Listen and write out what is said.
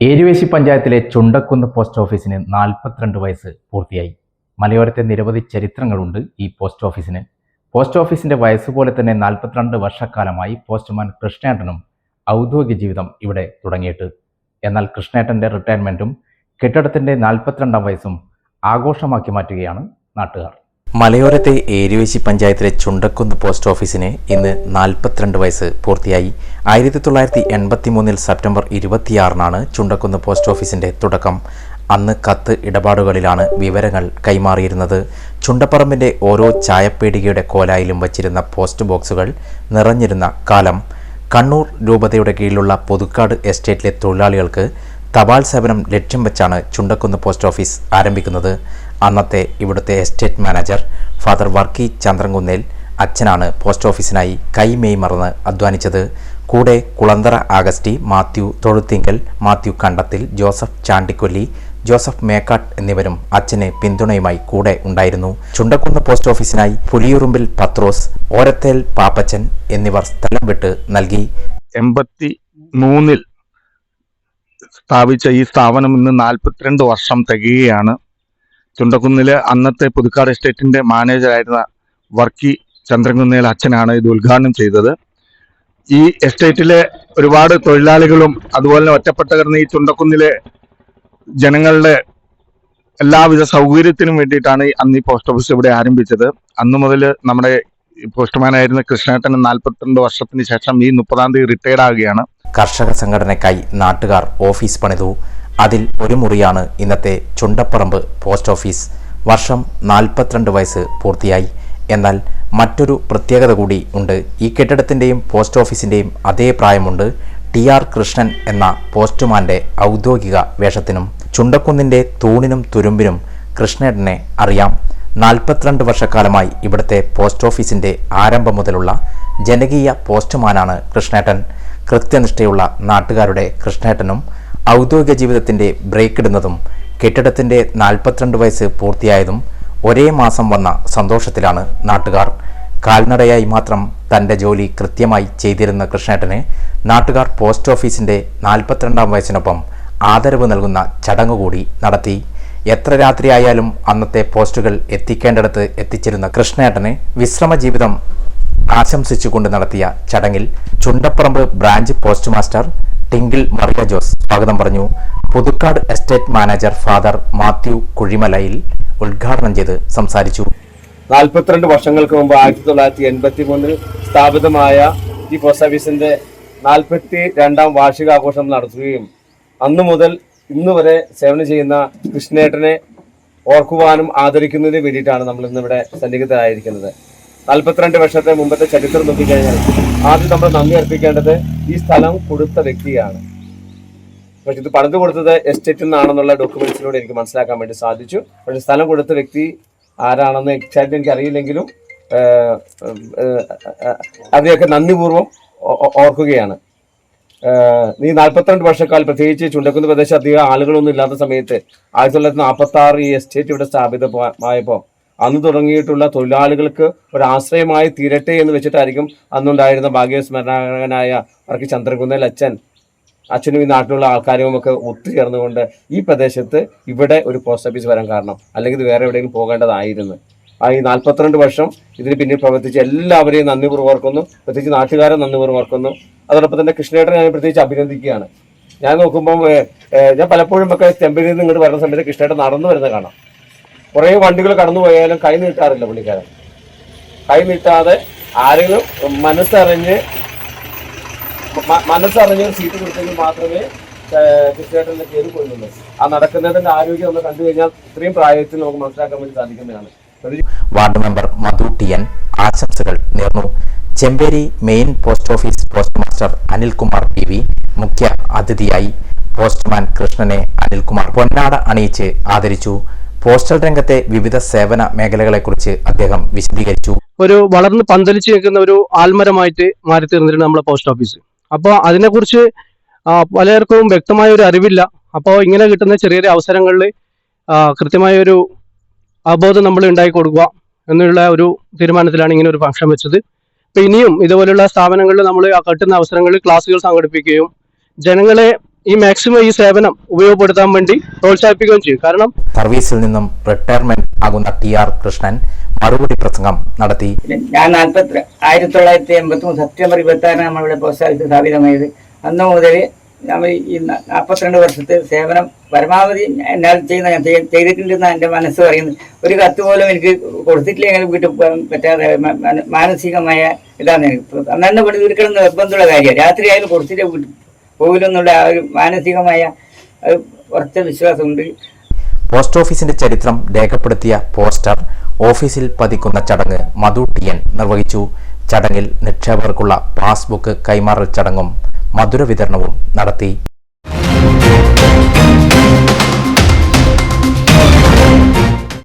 ഏരുവേശി പഞ്ചായത്തിലെ ചുണ്ടക്കുന്ന് പോസ്റ്റ് ഓഫീസിന് നാൽപ്പത്തിരണ്ട് വയസ്സ് പൂർത്തിയായി. മലയോരത്തെ നിരവധി ചരിത്രങ്ങളുണ്ട് ഈ പോസ്റ്റ് ഓഫീസിന്. പോസ്റ്റ് ഓഫീസിന്റെ വയസ്സ് പോലെ തന്നെ നാൽപ്പത്തിരണ്ട് വർഷക്കാലമായി പോസ്റ്റ്മാൻ കൃഷ്ണേട്ടനും ഔദ്യോഗിക ജീവിതം ഇവിടെ തുടങ്ങിയിട്ട്. എന്നാൽ കൃഷ്ണേട്ടന്റെ റിട്ടയർമെന്റും കെട്ടിടത്തിന്റെ നാൽപ്പത്തിരണ്ടാം വയസ്സും ആഘോഷമാക്കി മാറ്റുകയാണ് നാട്ടുകാർ. മലയോരത്തെ ഏരുവേശി പഞ്ചായത്തിലെ ചുണ്ടക്കുന്ന് പോസ്റ്റ് ഓഫീസിന് ഇന്ന് നാൽപ്പത്തിരണ്ട് വയസ്സ് പൂർത്തിയായി. ആയിരത്തി തൊള്ളായിരത്തി എൺപത്തി മൂന്നിൽ സെപ്റ്റംബർ ഇരുപത്തിയാറിനാണ് ചുണ്ടക്കുന്ന് പോസ്റ്റ് ഓഫീസിന്റെ തുടക്കം. അന്ന് കത്ത് ഇടപാടുകളിലാണ് വിവരങ്ങൾ കൈമാറിയിരുന്നത്. ചുണ്ടപ്പറമ്പിന്റെ ഓരോ ചായപ്പേടികയുടെ കോലായിലും വച്ചിരുന്ന പോസ്റ്റ് ബോക്സുകൾ നിറഞ്ഞിരുന്ന കാലം. കണ്ണൂർ രൂപതയുടെ കീഴിലുള്ള പുതുക്കാട് എസ്റ്റേറ്റിലെ തൊഴിലാളികൾക്ക് തപാൽ സേവനം ലക്ഷ്യം വെച്ചാണ് ചുണ്ടക്കുന്ന് പോസ്റ്റ് ഓഫീസ് ആരംഭിക്കുന്നത്. അന്നത്തെ ഇവിടുത്തെ estate manager father Varkey Chandrankunnel അച്ഛനാണ് പോസ്റ്റ് ഓഫീസിനായി കൈമേയ് മറന്ന് അധ്വാനിച്ചത്. കൂടെ കുളന്തറ ആഗസ്റ്റി മാത്യു തൊഴുത്തിങ്കൽ മാത്യു കണ്ടത്തിൽ ജോസഫ് ചാണ്ടിക്കൊല്ലി ജോസഫ് മേക്കാട്ട് എന്നിവരും അച്ഛനെ പിന്തുണയുമായി കൂടെ ഉണ്ടായിരുന്നു. ചുണ്ടക്കുന്ന് പോസ്റ്റ് ഓഫീസിനായി പുലിയുറുമ്പിൽ പത്രോസ് ഓരത്തേൽ പാപ്പച്ചൻ എന്നിവർ സ്ഥലം വിട്ട് നൽകി. എൺപത്തി മൂന്നിൽ സ്ഥാപിച്ച ഈ സ്ഥാപനം ഇന്ന് നാൽപ്പത്തിരണ്ട് വർഷം തികയുകയാണ്. ചുണ്ടക്കുന്നിലെ അന്നത്തെ പുതുക്കാട് എസ്റ്റേറ്റിന്റെ മാനേജറായിരുന്ന വർക്കി ചന്ദ്രൻകുന്നേൽ അച്ഛനാണ് ഇത് ഉദ്ഘാടനം ചെയ്തത്. ഈ എസ്റ്റേറ്റിലെ ഒരുപാട് തൊഴിലാളികളും അതുപോലെ തന്നെ ഒറ്റപ്പെട്ട കിടന്ന ഈ ചുണ്ടക്കുന്നിലെ ജനങ്ങളുടെ എല്ലാവിധ സൗകര്യത്തിനും വേണ്ടിയിട്ടാണ് അന്ന് ഈ പോസ്റ്റ് ഓഫീസ് ഇവിടെ ആരംഭിച്ചത്. അന്ന് മുതൽ നമ്മുടെ പോസ്റ്റ്മാനായിരുന്ന കൃഷ്ണേട്ടൻ നാൽപ്പത്തിരണ്ട് വർഷത്തിന് ശേഷം ഈ മുപ്പതാം തീയതി റിട്ടയർഡ് ആവുകയാണ് കർഷക സംഘടനയ്ക്കായി നാട്ടുകാർ ഓഫീസ് പണിതു. അതിൽ ഒരു മുറിയാണ് ഇന്നത്തെ ചുണ്ടപ്പറമ്പ് പോസ്റ്റ് ഓഫീസ്. വർഷം നാൽപ്പത്തിരണ്ട് വയസ്സ് പൂർത്തിയായി. എന്നാൽ മറ്റൊരു പ്രത്യേകത കൂടി ഉണ്ട്. ഈ കെട്ടിടത്തിന്റെയും പോസ്റ്റ് ഓഫീസിന്റെയും അതേ പ്രായമുണ്ട് ടി ആർ കൃഷ്ണൻ എന്ന പോസ്റ്റ്മാന്റെ ഔദ്യോഗിക വേഷത്തിനും ചുണ്ടക്കുന്നിന്റെ തൂണിനും തുരുമ്പിനും കൃഷ്ണേട്ടനെ അറിയാം. നാൽപ്പത്തിരണ്ട് വർഷക്കാലമായി ഇവിടുത്തെ പോസ്റ്റ് ഓഫീസിന്റെ ആരംഭം മുതലുള്ള ജനകീയ പോസ്റ്റ്മാനാണ് കൃഷ്ണേട്ടൻ. കൃത്യനിഷ്ഠയുള്ള നാട്ടുകാരുടെ കൃഷ്ണേട്ടനും ഔദ്യോഗിക ജീവിതത്തിന്റെ ബ്രേക്ക് ഇടുന്നതും കെട്ടിടത്തിന്റെ നാൽപ്പത്തിരണ്ട് വയസ്സ് പൂർത്തിയായതും ഒരേ മാസം വന്ന സന്തോഷത്തിലാണ് നാട്ടുകാർ. കാൽനടയായി മാത്രം തന്റെ ജോലി കൃത്യമായി ചെയ്തിരുന്ന കൃഷ്ണേട്ടന് നാട്ടുകാർ പോസ്റ്റ് ഓഫീസിന്റെ നാൽപ്പത്തിരണ്ടാം വയസ്സിനൊപ്പം ആദരവ് നൽകുന്ന ചടങ്ങ് കൂടി നടത്തി. എത്ര രാത്രിയായാലും അന്നത്തെ പോസ്റ്റുകൾ എത്തിക്കേണ്ടിടത്ത് എത്തിച്ചിരുന്ന കൃഷ്ണേട്ടന് വിശ്രമ ജീവിതം ആശംസിച്ചുകൊണ്ട് നടത്തിയ ചടങ്ങിൽ Chundapparamba branch post master Tinkle Mariya Jose സ്വാഗതം പറഞ്ഞു. Puthukkad estate manager father Mathew Kuzhimalayil ഉദ്ഘാടനം ചെയ്ത് സംസാരിച്ചു. നാൽപ്പത്തിരണ്ട് വർഷങ്ങൾക്ക് മുമ്പ് ആയിരത്തി തൊള്ളായിരത്തി എൺപത്തി മൂന്നിൽ സ്ഥാപിതമായ ഈ പോസ്റ്റ് ഓഫീസിന്റെ നാൽപ്പത്തി രണ്ടാം വാർഷികാഘോഷം നടത്തുകയും അന്നു മുതൽ ഇന്ന് വരെ സേവനം ചെയ്യുന്ന കൃഷ്ണേട്ടനെ ഓർക്കുവാനും ആദരിക്കുന്നതിന് വേണ്ടിയിട്ടാണ് നമ്മൾ ഇന്നിവിടെ സന്നിഹിതരായിരിക്കുന്നത്. നാൽപ്പത്തിരണ്ട് വർഷത്തെ മുമ്പത്തെ ചരിത്രം നോക്കിക്കഴിഞ്ഞാൽ ആദ്യം നമ്മൾ നന്ദി അർപ്പിക്കേണ്ടത് ഈ സ്ഥലം കൊടുത്ത വ്യക്തിയാണ്. പക്ഷെ ഇത് പണിത് കൊടുത്തത് എസ്റ്റേറ്റിൽ നിന്നാണെന്നുള്ള ഡോക്യുമെന്റ്സിലൂടെ എനിക്ക് മനസ്സിലാക്കാൻ വേണ്ടി സാധിച്ചു. പക്ഷെ സ്ഥലം കൊടുത്ത വ്യക്തി ആരാണെന്ന് എക്സാക്ട് എനിക്ക് അറിയില്ലെങ്കിലും അതിനെയൊക്കെ നന്ദിപൂർവം ഓർക്കുകയാണ്. നീ നാൽപ്പത്തിരണ്ട് വർഷക്കാലം പ്രത്യേകിച്ച് ചുണ്ടക്കുന്ന് പ്രദേശം അധികം ആളുകളൊന്നും ഇല്ലാത്ത സമയത്ത് ആയിരത്തി തൊള്ളായിരത്തി നാൽപ്പത്തി ആറ് ഈ എസ്റ്റേറ്റ് ഇവിടെ സ്ഥാപിതമായപ്പോൾ അന്ന് തുടങ്ങിയിട്ടുള്ള തൊഴിലാളികൾക്ക് ഒരു ആശ്രയമായി തീരട്ടെ എന്ന് വെച്ചിട്ടായിരിക്കും അന്നുണ്ടായിരുന്ന ഭാഗ്യസ്മരണകനായ അവർക്ക് ചന്ദ്രകുന്നൽ അച്ഛൻ അച്ഛനും ഈ നാട്ടിലുള്ള ആൾക്കാരും ഒക്കെ ഒത്തുചേർന്നുകൊണ്ട് ഈ പ്രദേശത്ത് ഇവിടെ ഒരു പോസ്റ്റ് ഓഫീസ് വരാൻ കാരണം അല്ലെങ്കിൽ ഇത് വേറെ എവിടെയെങ്കിലും പോകേണ്ടതായിരുന്നു. ആ ഈ നാൽപ്പത്തിരണ്ട് വർഷം ഇതിന് പിന്നിൽ പ്രവർത്തിച്ച് എല്ലാവരെയും നന്ദി ഓർക്കുന്നു പ്രത്യേകിച്ച് നാട്ടുകാരെ നന്ദി ഓർക്കുന്നു അതോടൊപ്പം തന്നെ കൃഷ്ണേട്ടനെ ഞാൻ പ്രത്യേകിച്ച് അഭിനന്ദിക്കുകയാണ്. ഞാൻ നോക്കുമ്പോൾ ഞാൻ പലപ്പോഴും ഒക്കെ ചെമ്പരിയിൽ നിന്ന് ഇങ്ങോട്ട് വരുന്ന സമയത്ത് കൃഷ്ണേട്ടൻ നടന്നു വരുന്നത് കാണാം. കുറേ വണ്ടികൾ കടന്നു പോയാലും കൈ നീട്ടാറില്ല പുള്ളിക്കാരൻ. കൈ നീട്ടാതെ ആരെങ്കിലും മനസ്സറിഞ്ഞ് മനസ്സറിഞ്ഞ് സീറ്റ് കൊടുത്തെങ്കിൽ മാത്രമേ കൃഷ്ണേട്ടനെ കയറി പോയുള്ളൂ ആ നടക്കുന്നതിന്റെ ആരോഗ്യം ഒന്ന് കണ്ടു കഴിഞ്ഞാൽ ഇത്രയും പ്രായത്തിൽ നമുക്ക് മനസ്സിലാക്കാൻ വേണ്ടി സാധിക്കുന്നതാണ്. Ward member Madhu T N ആശംസകൾ നേർന്നു. Chemperi main post office post master Anilkumar P V മുഖ്യ അതിഥിയായി പോസ്റ്റ്മാൻ കൃഷ്ണനെ അനിൽകുമാർ പൊന്നാട അണിയിച്ച് ആദരിച്ചു. പോസ്റ്റൽ രംഗത്തെ വിവിധ സേവന മേഖലകളെക്കുറിച്ച് അദ്ദേഹം വിശദീകരിച്ചു. ഒരു വളർന്ന് പന്തലിച്ച് നിൽക്കുന്ന ഒരു ആൽമരമായിട്ട് മാറി തീർന്നിട്ടുണ്ട് നമ്മുടെ പോസ്റ്റ് ഓഫീസ്. അപ്പോൾ അതിനെക്കുറിച്ച് പലർക്കും വ്യക്തമായ ഒരു അറിവില്ല. അപ്പോൾ ഇങ്ങനെ കിട്ടുന്ന ചെറിയ അവസരങ്ങളിൽ കൃത്യമായ ഒരു അവബോധം നമ്മൾ ഉണ്ടാക്കി കൊടുക്കുക എന്നുള്ള ഒരു തീരുമാനത്തിലാണ് ഇങ്ങനെ ഒരു ഫംഗ്ഷൻ വെച്ചത്. അപ്പോൾ ഇനിയും ഇതുപോലുള്ള സ്ഥാപനങ്ങളിൽ നമ്മൾ കിട്ടുന്ന അവസരങ്ങളിൽ ക്ലാസ്സുകൾ സംഘടിപ്പിക്കുകയും ജനങ്ങളെ ഈ മാക്സിമം ഈ സേവനം ഉപയോഗപ്പെടുത്താൻ വേണ്ടി പ്രോത്സാഹിപ്പിക്കുകയും ചെയ്യും. കാരണം സർവീസിൽ നിന്നും റിട്ടയർമെന്റ് ആകുന്ന ടി ആർ കൃഷ്ണൻ മറുപടി പ്രസംഗം നടത്തി. ഞാൻ നാൽപ്പത്തി ആയിരത്തി തൊള്ളായിരത്തി എൺപത്തി മൂന്ന് സെപ്റ്റംബർ ഇരുപത്തി ആറിന് നമ്മളിവിടെ പോസ്റ്റ് ഓഫീസ് സ്ഥാപിതമായത്. അന്ന് മുതൽ നമ്മൾ ഈ നാൽപ്പത്തിരണ്ട് വർഷത്തെ സേവനം പരമാവധി എന്നാൽ ചെയ്യുന്ന ചെയ്തിട്ടുണ്ടെന്ന് എന്റെ മനസ്സ് പറയുന്നു. ഒരു കത്ത് പോലും എനിക്ക് കൊടുത്തിട്ടില്ലെങ്കിൽ വീട്ടിൽ പോകാൻ പറ്റാതെ മാനസികമായ ഇതാണ്. എനിക്ക് അന്നെ പണി തീർക്കണം നിർബന്ധമുള്ള കാര്യമാണ്. രാത്രി ആയാലും കൊടുത്തിട്ട് വീട്ടിൽ പോകില്ലെന്നുള്ള ആ ഒരു മാനസികമായ ഉറച്ച വിശ്വാസമുണ്ട്. പോസ്റ്റ് ഓഫീസിന്റെ ചരിത്രം രേഖപ്പെടുത്തിയ പോസ്റ്റർ ഓഫീസിൽ പതിക്കുന്ന ചടങ്ങ് മധു ടി എൻ നിർവഹിച്ചു. ചടങ്ങിൽ നിക്ഷേപകർക്കുള്ള പാസ്ബുക്ക് കൈമാറൽ ചടങ്ങും മധുര വിതരണവും നടത്തി.